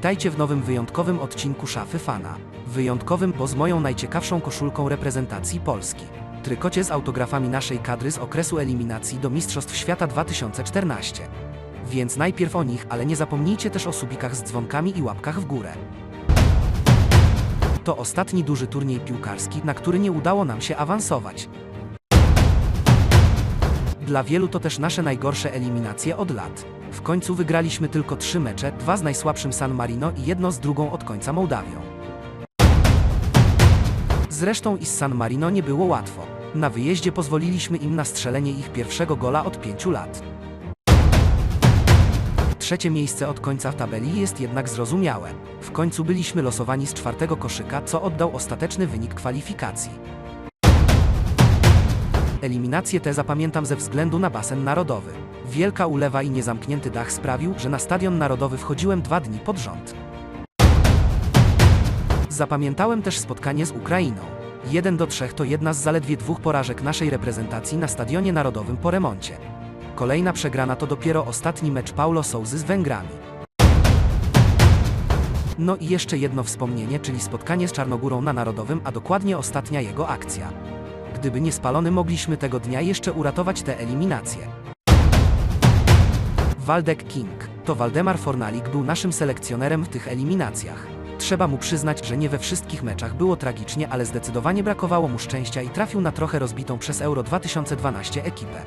Witajcie w nowym wyjątkowym odcinku Szafy Fana. Wyjątkowym, bo z moją najciekawszą koszulką reprezentacji Polski. Trykocie z autografami naszej kadry z okresu eliminacji do Mistrzostw Świata 2014. Więc najpierw o nich, ale nie zapomnijcie też o subikach z dzwonkami i łapkach w górę. To ostatni duży turniej piłkarski, na który nie udało nam się awansować. Dla wielu to też nasze najgorsze eliminacje od lat. W końcu wygraliśmy tylko trzy mecze, dwa z najsłabszym San Marino i jedno z drugą od końca Mołdawią. Zresztą i z San Marino nie było łatwo. Na wyjeździe pozwoliliśmy im na strzelenie ich pierwszego gola od pięciu lat. Trzecie miejsce od końca tabeli jest jednak zrozumiałe. W końcu byliśmy losowani z czwartego koszyka, co oddał ostateczny wynik kwalifikacji. Eliminację te zapamiętam ze względu na basen narodowy. Wielka ulewa i niezamknięty dach sprawił, że na stadion narodowy wchodziłem dwa dni pod rząd. Zapamiętałem też spotkanie z Ukrainą. 1 do 3 to jedna z zaledwie dwóch porażek naszej reprezentacji na stadionie narodowym po remoncie. Kolejna przegrana to dopiero ostatni mecz Paulo Sousy z Węgrami. No i jeszcze jedno wspomnienie, czyli spotkanie z Czarnogórą na Narodowym, a dokładnie ostatnia jego akcja. Gdyby nie spalony, mogliśmy tego dnia jeszcze uratować tę eliminację. Waldek King. To Waldemar Fornalik był naszym selekcjonerem w tych eliminacjach. Trzeba mu przyznać, że nie we wszystkich meczach było tragicznie, ale zdecydowanie brakowało mu szczęścia i trafił na trochę rozbitą przez Euro 2012 ekipę.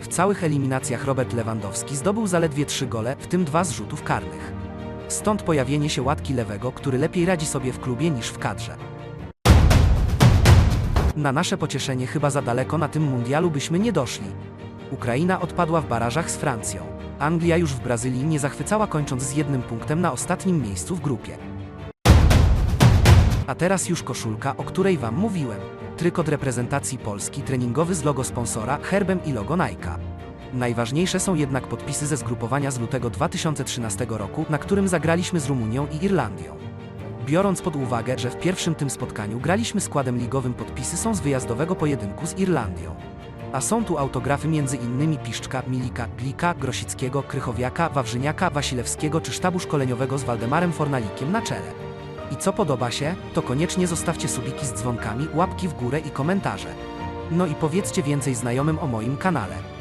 W całych eliminacjach Robert Lewandowski zdobył zaledwie trzy gole, w tym dwa z rzutów karnych. Stąd pojawienie się łatki lewego, który lepiej radzi sobie w klubie niż w kadrze. Na nasze pocieszenie chyba za daleko na tym mundialu byśmy nie doszli. Ukraina odpadła w barażach z Francją. Anglia już w Brazylii nie zachwycała kończąc z jednym punktem na ostatnim miejscu w grupie. A teraz już koszulka, o której Wam mówiłem. Trykot reprezentacji Polski, treningowy z logo sponsora, herbem i logo Nike'a. Najważniejsze są jednak podpisy ze zgrupowania z lutego 2013 roku, na którym zagraliśmy z Rumunią i Irlandią. Biorąc pod uwagę, że w pierwszym tym spotkaniu graliśmy składem ligowym, podpisy są z wyjazdowego pojedynku z Irlandią. A są tu autografy innymi Piszczka, Milika, Glika, Grosickiego, Krychowiaka, Wawrzyniaka, Wasilewskiego czy sztabu szkoleniowego z Waldemarem Fornalikiem na czele. I co podoba się, to koniecznie zostawcie subiki z dzwonkami, łapki w górę i komentarze. No i powiedzcie więcej znajomym o moim kanale.